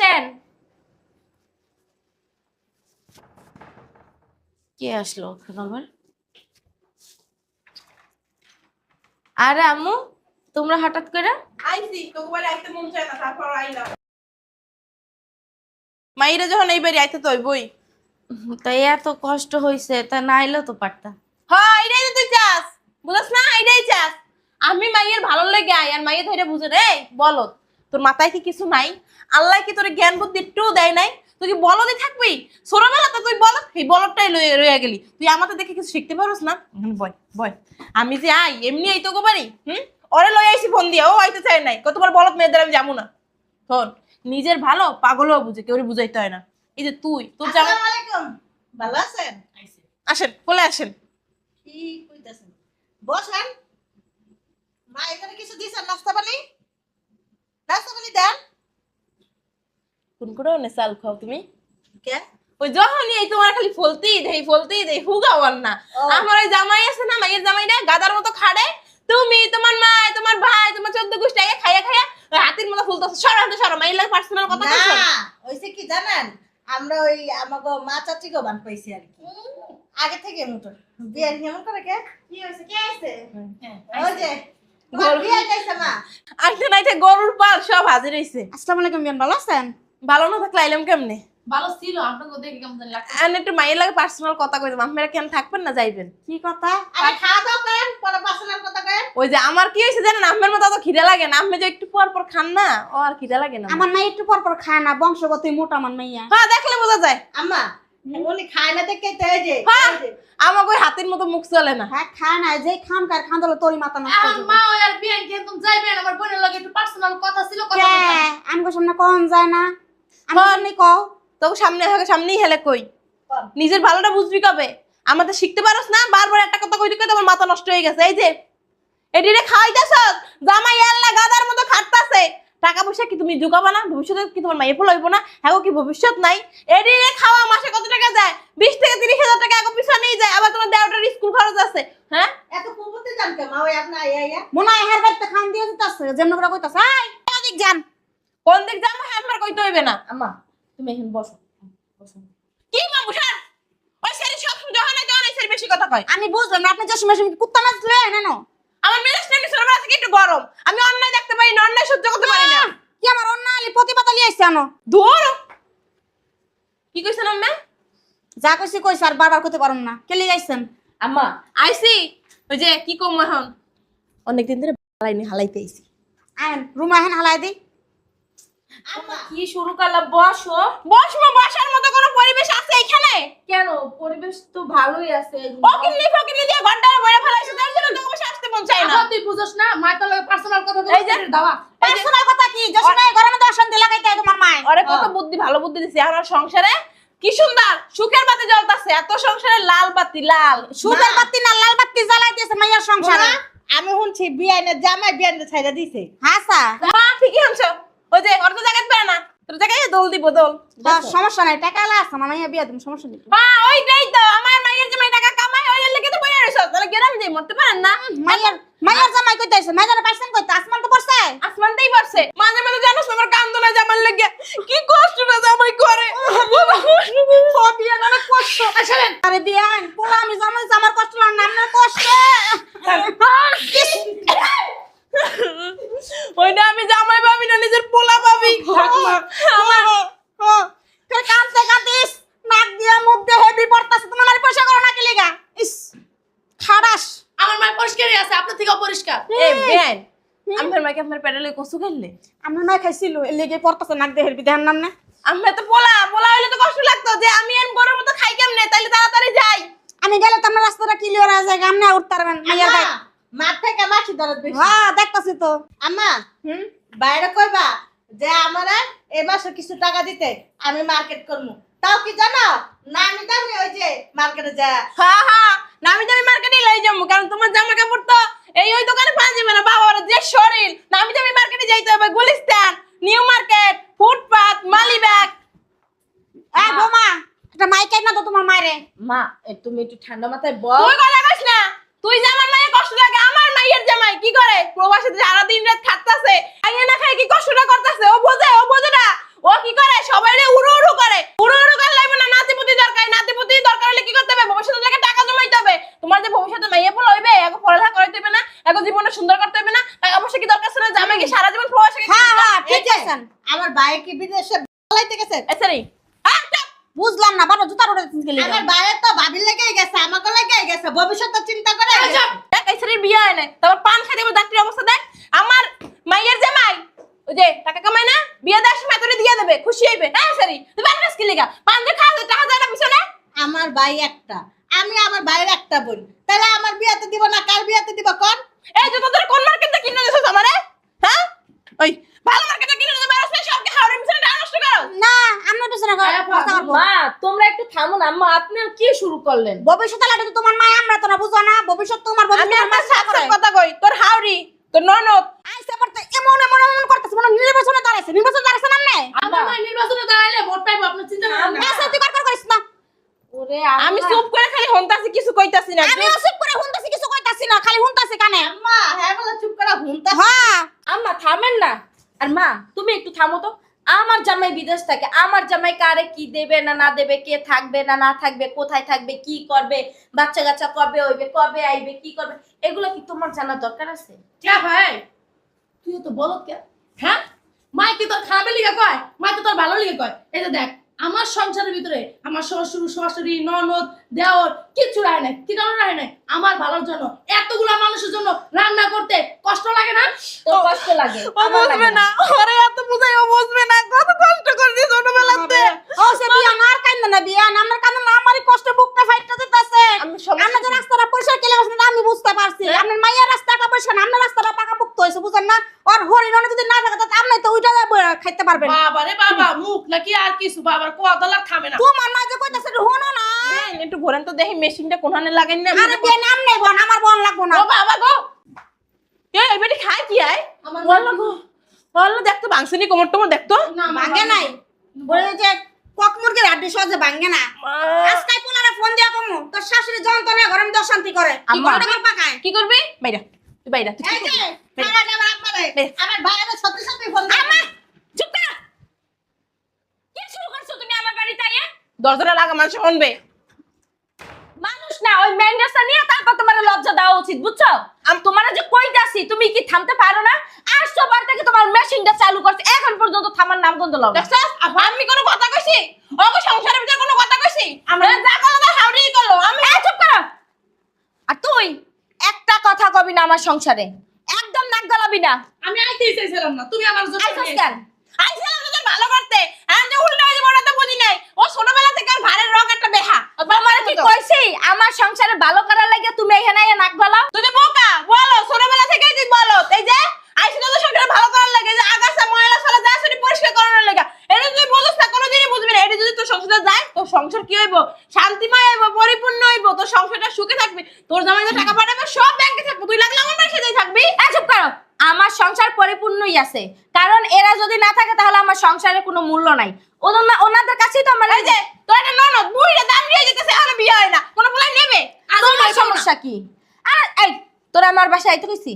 আসেন। কে আসলো? আবার আরে আম্মু তোমরা হঠাৎ করে? আইসি তোকে আইতে মন চায় না তারপর আইলাম। মাইরা যখন এই বাড়ি আইতে তো বই তাই এত কষ্ট হয়েছে তা না এলেও তো পারতা। হ্যাঁ এটাই তো তুই চাস। বুঝছ না? এটাই চাস। আমি মাইয়ের ভালো লাগে আই আর মাইয়ের ধরে বুঝে রে বলো তোর মাথায় কি কিছু নাই? আল্লাহ কি তোর জ্ঞান বুদ্ধি একটু দেয় নাই? তুই কি বলদই থাকবি? ছোটবেলাতে তুই বল এই বলদটাই রয়ে গেলি। তুই আমাদের দেখে কিছু শিখতে পারোস না? বয় বয়। আমি যে আই এমনি এই তো পারি হুম? ওরে লয়ে আইসি ফোন দিয়ে ও আইতে চায় নাই। কতবার বলত মেয়েদের আমি যাব না। শোন নিজের ভালো পাগলও বুঝে কেউ বুঝাইতে হয় না। এই যে তুই তোর জামা ভালো আছেন? আসেন বলে আসেন। কি কইতাছেন? বসেন। মা এখানে কিছু দিছেন নাস্তা পানি নাস্তা পানি দেন কোন করে অনে চাল খাও তুমি? কে? ওই যখনই এই তোমার খালি ফলতেই দেই ফলতেই দেই হুগাওয়ার না। আমার ওই জামাই আছে না মাইয়ের জামাই না গাদার মতো খাড়ে। তুমি তোমার মা তোমার ভাই তোমার চোদ্দ গোষ্ঠী আগে খাইয়া খাইয়া ওই হাতির মতো ফুলতেছে। সরো হাতে সরো মাইয়ের লাগে পার্সোনাল কথা না হইছে কি জানেন? আমরা ওই আমাগো মা চাচি গো বান পাইছি আর কি। আগে থেকে মতো বিয়ার কেমন করে কে? কি হইছে? কে আছে ওই যে গরু। বিয়ে যাইছে মা। আইতে নাইতে গরুর পাল সব হাজির হইছে। আসসালামু আলাইকুম বিয়ান ভালো আছেন? ভালো না থাকলে আইলাম কেমনে? ভালো ছিল আপনাকে দেখে কেমন জানি লাগছে। আর একটু মাইয়ের লাগে পার্সোনাল কথা কইতাম আপনারা কেন থাকবেন না যাইবেন? কি কথা? আরে খাওয়া দাওয়া করেন পরে পার্সোনাল কথা করেন। ওই যে আমার কি হয়েছে জানেন আমের মতো অত খিদে লাগে না আমি যে একটু পর পর খান না ও আর খিদে লাগে না আমার মাই একটু পর পর খায় না বংশগত মোটা আমার মাইয়া হ্যাঁ দেখলে বোঝা যায়। আম্মা উনি খায় না দেখে তো যে হ্যাঁ। আমার ওই হাতির মতো মুখ চলে না। হ্যাঁ খায় না যেই খাম কার খান দিলে তোরই মাথা নষ্ট হয়ে মা ওই আর বিয়ান কে তুমি যাইবেন? আমার বোনের লাগে একটু পার্সোনাল কথা ছিল কথা। আমগো সামনে কম যায় না? আমি। সামনে তোকে সামনে থাকে সামনেই হেলে কই? নিজের ভালোটা বুঝবি কবে? আমাদের শিখতে পারোস না? বারবার একটা কথা কইতে কইতে আমার মাথা নষ্ট হয়ে গেছে। এই যে এডিরে খাওয়াইতেছ? জামাই আল্লাহ গাদার মতো খাটতাছে। টাকা পয়সা কি তুমি ঢুকাবা না? ভবিষ্যতে কি তোমার মাইয়ে ফলইব না? হ্যাঁ কি ভবিষ্যৎ নাই? এডিরে খাওয়া মাসে কত টাকা যায়? বিশ থেকে তিরিশ হাজার টাকা এক পিছনেই যায়। আবার তোমার দেওয়াটার স্কুল খরচ আছে। হ্যাঁ? এত কুকুরতে জানকে মা ওই আপনার আইয়া আইয়া মনে হয় হের বাড়িতে খান দিয়ে দিতেছে যেমন করে কইতাছে আই এদিক যান। কোন দিক যাব হ্যাঁ আমার কইতে হইবে না। আম্মা তুমি এখানে বসো। বসো। কি মা বুঝার ওই সেরি সব যখন হয় তখন ওই সেরি বেশি কথা কয়। আমি বুঝলাম না আপনি যে সময় সময় কুত্তা মাছ লয়ে আনেন আমার মেজাজ নেই ছোটবেলা থেকে একটু গরম। আমি অন্যায় দেখতে পারি না অন্যায় সহ্য করতে পারি না। কি আমার অন্য আলি প্রতিপাতা লিয়ে আইছে আনো। ধর! কি কইছেন আম্মা? যা কইছি কইছে আর বারবার কইতে পারুম না। কে লিয়ে আইছেন? আম্মা আইছি। ওই যে কি কম এখন? অনেকদিন ধরে হালাইনি হালাইতে আইছি। আইন রুমা হেন হালাই দি। আম্মা কি শুরু করলাম? বসো। বসমো বসার মতো কোনো পরিবেশ আছে এখানে? কেন? পরিবেশ তো ভালোই আছে। অকিল্লি ফকিল্লি দিয়ে বইরে ফেলাইছে তার জন্য আসতে মন চায় না। এখন তুই বুঝোস না মায়ের লাগে পার্সোনাল কথা এই যে- দাওয়া পার্সোনাল কথা কি? ঘরের মধ্যে অশান্তি লাগাইতে তোমার মায়। আরে কত বুদ্ধি ভালো বুদ্ধি দিছি। আমার সংসারে কি সুন্দর? সুখের বাতি জ্বলতাছে এত সংসারে লাল বাতি লাল। সুদের বাতি না লাল বাতি জ্বালাই দিয়েছে মাইয়ার সংসারে। আমি শুনছি বিয়াইনের জামাই বিয়াইনের ছাইরা দিছে। হাসা মা ঠিকই আনছো। ওই যে তো জায়গায় পারে না। তোর জায়গায় দোল দিব দোল। সমস্যা নাই টাকা এলা আছে আমার মাইয়া বিয়া সমস্যা নেই। মা ওইটাই তো আমার মায়ের যে মাই টাকা কামাই ওই এর লেগে তো বইয়া রইছো। তাহলে গেরাম যাই মরতে পারেন না। মাইয়ার মাইয়ার জামাই কইতে আইছে মাইয়ার পাইছেন কইতে আসমান তো পড়ছে। আসমানটাই পড়ছে। মাঝে মাঝে জানোস আমার কান্দ জামার লেগে কি কষ্ট না জামাই করে। বাবা নামে কষ্ট আসলেন আরে বিয়ান পোলা আমি জামাই আমার কষ্ট লাগে না আমার কষ্ট ওইটা আমি জামাই পাবি না নিজের পোলা পাবি আমার তুই কাঁদতে কাঁদিস নাক দিয়া মুখ দিয়ে হেভি পড়তাছে তোমার মারি পয়সা করো না কি লিগা ইস খারাস আমার মায়ের পরিষ্কারই আছে আপনার থেকে এ বেন আমার মাকে আমার পেডালে কসু খেললে আমরা না খাইছিল এর লেগে পড়তাছে নাক দিয়ে হেরবি নাম না? আমি তো পোলা পোলা হইলে তো কষ্ট লাগতো যে আমি মতো খাই কেমনে? তাইলে তাড়াতাড়ি যাই। আমি গেলে তো আমরা রাস্তাটা ক্লিয়ার আছে আমনে উঠতে পারবেন ভাই মাছি দরদ বেশি। হ্যাঁ দেখতাছি তো। আম্মা হুম? বাইরে কইবা যে আমারে মাসে কিছু টাকা দিতে আমি মার্কেট করব তাও কি জানো? না আমি দামি ওই যে মার্কেটে যা। হ্যাঁ হ্যাঁ নামি দামি মার্কেটে লই যাব কারণ তোমার জামা কাপড় তো এই ওই দোকানে পাওয়া যাবে না বাবার যে শরীর। নামি দামি মার্কেটে যাইতে হবে Gulistan new market footpath Malibagh. এ বোমা একটা মাইক না তো তোমার মায়েরে। মা তুমি একটু ঠান্ডা মাথায় বল। তুই কথা কইস না তুই যে আমার মায়ের কষ্ট লাগে আমার মায়ের জামাই কি করে প্রবাসীতে সারা দিন রাত খাটতাছে আইয়া না খাই কি কষ্টটা করতেছে ও বোঝে ও বোঝে না ও ও কি করে সবাই উড়ু উড়ু করে উড়ু উড়ু করে লাগবে না নাতিপুতি দরকার নাতিপুতি দরকার হলে কি করতে হবে ভবিষ্যতে লাগে টাকা জমাইতে হবে তোমার যে ভবিষ্যতে মাইয়া পোলা হইবে এগো পড়ালেখা করতে হবে না এগো জীবনে সুন্দর করতে হবে না টাকা পয়সা কি দরকার ছিল জামাই কি সারা জীবন প্রবাসে হ্যাঁ হ্যাঁ ঠিক এই যে, আছে আমার ভাই কি বিদেশে বলাইতে গেছে? রে চাপ। বুঝলাম না বাবা জুতার ওটা গেলি। আমার ভাইয়ের তো ভাবির লেগেই গেছে আমাকে লেগেই গেছে ভবিষ্যৎ চিন্তা করে দেখ এই ছেলের বিয়ে হয় তারপর পান খাই দেবো ডাক্তারের অবস্থা দেখ। আমার মাইয়ের জামাই ওই যে টাকা কামাই না বিয়ে দেওয়ার সময় তোরে দিয়ে দেবে খুশি হইবে। হ্যাঁ সারি তুই খাস কি লিগা পান দিয়ে খাওয়া টাকা যায় না পিছনে। আমার ভাই একটা আমি আমার ভাইয়ের একটা বোন। তাহলে আমার বিয়াতে দিব না কার বিয়াতে দিব কোন? এই যে তোদের কোন মার্কেটে কিনে দিছিস আমারে? হ্যাঁ? ওই ভালো মার্কেটে কিনে পারছ না সবকে হাওড়ের পিছনে টাকা নষ্ট করো না আমরা পিছনে মা তোমরা একটু থামো না আম্মা আপনি কি শুরু করলেন? ভবিষ্যৎ আলাদা তো তোমার মা আমরা তো না বুঝো না ভবিষ্যৎ তোমার আমি ভবিষ্যৎ একটা কথা কই তোর হাওড়ি তোর ননদ। আইসে পড়তে এমন এমন এমন করতেছে মনে নির্বাচনে দাঁড়াইছে নির্বাচনে দাঁড়াইছে না নে? আম্মা নির্বাচনে দাঁড়ালে ভোট পাইবো আপনার চিন্তা করেন না। এসে তুই কর কর করিস না। ওরে আমি চুপ করে খালি হন্তাছি কিছু কইতাছি না আমি চুপ। করে হুনতাছি কিছু কইতাছি না খালি হুনতাছি কানে। আম্মা হ্যাঁ বলে চুপ করে হুনতা হ্যাঁ। আম্মা থামেন না। আর মা তুমি একটু থামো তো। আমার জামাই বিদেশ থাকে আমার জামাই কারে কি দেবে না না দেবে কে থাকবে না না থাকবে কোথায় থাকবে কি করবে বাচ্চা কাচ্চা কবে হইবে কবে আইবে কি করবে এগুলো কি তোমার জানার দরকার আছে? কে ভাই। তুই তো বলো কে? হ্যাঁ? মাই কি তোর খাবে লিগে কয়? মাই তো তোর ভালো লিগে কয়। এই যে দেখ আমার সংসারের ভিতরে আমার শ্বশুর শাশুড়ি ননদ দেওর কিচ্ছু রায় নাই কি কারণ রায় নাই। আমার ভালোর জন্য এতগুলা মানুষের জন্য রান্না করতে কষ্ট লাগে না? তো কষ্ট লাগে ও বুঝবে না। ওরে এত বুঝাই ও বুঝবে না কত কষ্ট ছোটবেলাতে। ও সে বিয়া নার কান্দে না বিয়া আমার কান্দে না আমারই কষ্ট বুকটা ফাইটটা দিতেছে আমরা যে রাস্তাটা পরিষ্কার কেলে আমি বুঝতে পারছি। আপনার মাইয়া রাস্তাটা পরিষ্কার না আপনার রাস্তাটা হয়েছে বুঝেন না? আর হরিণনে যদি না থাকে তাহলে আপনি তো ওইটা খাইতে পারবেন। বাবা রে বাবা মুখ নাকি আর কিছু বাবার কোয়া দলার থামে না। তোমার মা যে কইতাছে হনো না। একটু ঘোরেন তো দেখি মেশিনটা কোনখানে লাগাই না আরে বিয়ে নাম নেই বোন আমার বোন লাগবো না। ও বাবা গো। এই বেটি খায় কি আয়? আমার বলল গো বলল দেখতো বাংশুনি কোমর টোমর দেখতো? ভাঙ্গে নাই। বলে যে কক মুরগির হাড্ডি সহজে ভাঙ্গে না। আজকাই পোলারে ফোন দিয়া কমু তোর শাশুড়ি যন্ত্রণা ঘরে আমি অশান্তি করে। কি আম্মা। করে ঘর পাকায় কি করবি? বাইরা। তুই বাইরা তুই আমার। আমার ভাইয়ের সত্যি সত্যি ফোন আম্মা চুপ কর। কি শুরু করছ তুমি আমার বাড়িতে আইয়া? দরজাটা লাগা মানুষ শুনবে। মানুষ না ওই ম্যান্ডাসটা নিয়ে তারপর তোমার লজ্জা দেওয়া উচিত বুঝছ? আমি তোমার যে কইতাছি তুমি কি থামতে পারো না? আসছো বার থেকে তোমার মেশিনটা চালু করছে এখন পর্যন্ত থামার নাম গন্ধ লও না। আমি কোনো কথা কইছি? ওকে সংসারের ভিতরে কোনো কথা কইছি? আমরা যা করল হাউড়ি করল। আমি চুপ করো। আর তুই? একটা কথা কবি না আমার সংসারে। একদম নাক গলাবি না। আমি আইতেই চাইছিলাম না তুমি আমার জন্য আইছস কেন? আইছিলাম তোদের ভালো করতে। আমি যে উল্টা হয়ে যাব তো বুঝি নাই। ও ছোটবেলা থেকে আর ভারের রং একটা বেহা। আমার কি কইছি? আমার সংসারে ভালো করার লাগে তুমি এখানে আইয়া নাক গলাও তুই তো বোকা বলো ছোটবেলা থেকে তুই বলো এই যে আইসি তোদের সংসারে ভালো করার লাগে যে আগাছা ময়লা সালা যা সরি পরিষ্কার করানোর লাগে এটা তুই বুঝিস না কোনোদিনই বুঝবি না এটা যদি তোর সংসারে যায় তোর সংসার কি হইব শান্তিময় হইব পরিপূর্ণ হইব তোর সংসারটা সুখে থাকবি তোর জামাই যে টাকা পাঠাবে সব ব্যাংকে থাকব তুই লাগলে আমার সাথেই থাকবি এই চুপ করো আমার সংসার পরিপূর্ণই আছে। কারণ এরা যদি না থাকে তাহলে আমার সংসারে কোনো মূল্য নাই। ওনাদের কাছেই তো আমার এই যে তোর একটা ননদ বুড়িটা দাম যেতেছে এখনও বিয়ে হয় না। কোনো নেবে? তোমার আমার সমস্যা কি? আর এই তোরা আমার বাসায় আইতে কইছি?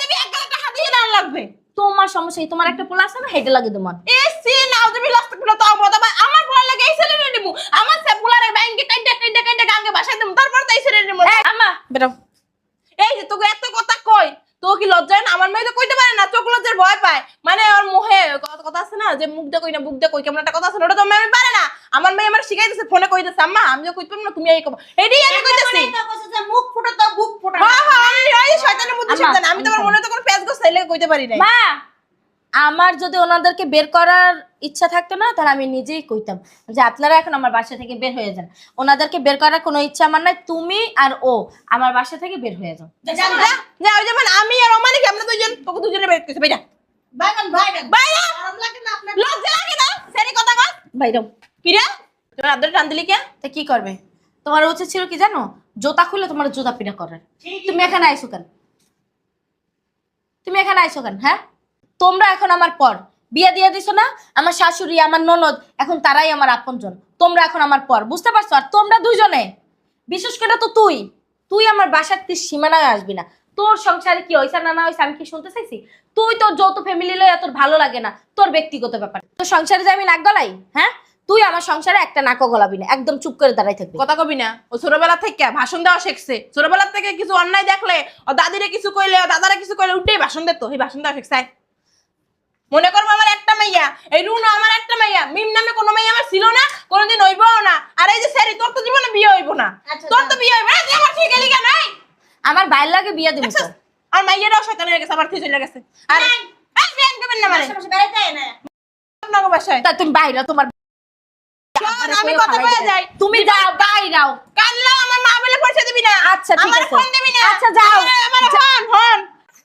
দিবি টাকা দিয়ে দাম লাগবে। তোমার সমস্যা কি? তোমার একটা পোলা আছে না হেডে লাগে তোমার। এসি নাও তুমি লাস্টগুলো তো অবদা আমার পোলা লাগে এই ছেলে নিমু আমার সে ব্যাংকে কাইন্ডা কাইন্ডা কাইন্ডা গাঙ্গে বাসায় দিমু তারপর তো এই ছেলে নিমু এই, আম্মা বেরো। এই যে তোকে এত কথা তো কি লজ্জা না? আমার মেয়ে তো কইতে পারে না চোখ লজ্জার ভয় পায়। মানে ওর মুখে কথা আছে না যে মুখ দে কই না বুক দে কই কেমন একটা কথা আছে ওটা তো মেয়ে পারে না। আমার মেয়ে আমার শিখাইতেছে ফোনে কইতেছে আম্মা আমি তো কইতে পারব না তুমি এই কব এটাই আমি কইতেছি। মুখ ফুটো তো বুক ফুটো হ্যাঁ হ্যাঁ আমি শয়তানের মধ্যে শয়তান আমি তো আমার মনে তো কোনো পেজ গোছ চাইলে কইতে পারি না মা আমার যদি ওনাদেরকে বের করার ইচ্ছা থাকতো না তাহলে আমি নিজেই কইতাম যে আপনারা এখন আমার বাসা থেকে বের হয়ে যান। ওনাদেরকে বের করার কোনো ইচ্ছা আমার নাই তুমি আর ও আমার বাসা থেকে বের হয়ে যাও। যা যা ওই যেমন আমি আর অমানিক আমরা দুজন তোকে দুজনে বের করতে বাইরা বাইগান বাইগান বাইরা। গরম লাগে না আপনার। লজ্জা লাগে না? সেরি কথা কর বাইরাও কি তোমার আদর টান দিলি কে? তা কি করবে? তোমার উচিত ছিল কি জানো? জুতা খুলে তোমার জুতা পিটা করার। তুমি এখানে আইসো কেন? তুমি এখানে আইসো কেন হ্যাঁ? তোমরা এখন আমার পর। বিয়ে দিয়ে দিছো না? আমার শাশুড়ি, আমার ননদ, এখন তারাই আমার আপনজন। তোমরা এখন আমার পর, বুঝতে পারছ? আর তোমরা দুইজনে? বিশেষ করে তো তুই। তুই আমার বাসার তীর সীমানায় আসবি না। তোর সংসারে কি হয়েছে না না হয়েছে আমি কি শুনতে চাইছি? তুই তোর যৌথ ফ্যামিলি লইয়া তোর ভালো লাগে না। তোর ব্যক্তিগত ব্যাপার। তোর সংসারে যে আমি নাক গলাই হ্যাঁ? তুই আমার সংসারে একটা নাকও গলাবি না। একদম চুপ করে দাঁড়াই থাকবি। কথা কবি না। ও ছোটবেলা থেকে ভাষণ দেওয়া শিখছে। ছোটবেলা থেকে কিছু অন্যায় দেখলে, ও দাদিরে কিছু কইলে দাদারা কিছু কইলে উঠেই ভাষণ দিত। এই ভাষণ দেওয়া শিখছে। মনে করব আমার একটা মাইয়া। এই রুনা আমার একটা মাইয়া। মিম নামে কোনো মাইয়া আমার ছিল না কোনোদিন হইবও না। আর এই যে স্যারি তোর তো জীবনে বিয়ে হইব না। আচ্ছা, তোর তো বিয়ে হইব না তুই আমার ঠিক গেলি কেন এই? আমার বাইর লাগে বিয়ে দিবি? আমার মাইয়াটাও শয়তান হয়ে গেছে আমার তুই চলে গেছে। আর করবেন না মানে। বেড়াইতে না। আপনাকে বাসায়। তা তুমি বাইরে তোমার আমি কথা বলে যাই। তুমি যাও বাইরাও আমার মা বলে পয়সা দিবি না। আচ্ছা, ঠিক আমার ফোন দিবি না। আচ্ছা, যাও। আমার- আমার ফোন ফোন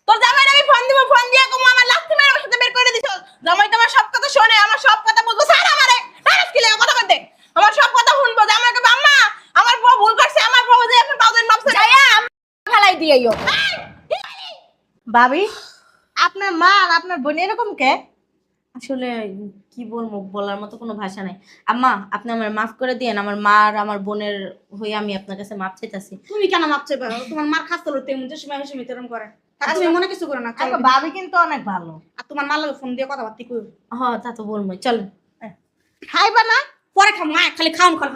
তোর জামাই আমি ফোন দিব ফোন দিয়ে কম আমার লাথি মেরে ওর সাথে বের করে দিছ জামাই তো আমার সব কথা শোনে আমার সব কথা বুঝব স্যার আমারে নারাজ কি লাগে কথা বলতে আমার সব কথা শুনব যে আমাকে আম্মা আমার বউ ভুল করছে আমার বউ যে এখন পাউদের নবসে যাইয়া আমি ফেলাই দিয়েও ভাবি আপনার মা আর আপনার বোন এরকম কে? আসলে কি বলব বলার মতো কোনো ভাষা নাই। আম্মা আপনি আমার মাফ করে দিয়েন আমার মা আর আমার বোনের হয়ে আমি আপনার কাছে মাপ চাইতাছি। তুমি কেন মাপছে পারো তোমার মার খাস্তা লড়তে এমন যে সময় হেসে মিতেরম করে। আর তুমি মনে কিছু করো না চলো আমার ভাবি কিন্তু অনেক ভালো। আর তোমার মার লাগে ফোন দিয়ে কথা কথাবার্তা কই হ তা তো বলব চল। খাইবা না পরে খাও মা খালি খাওন খাল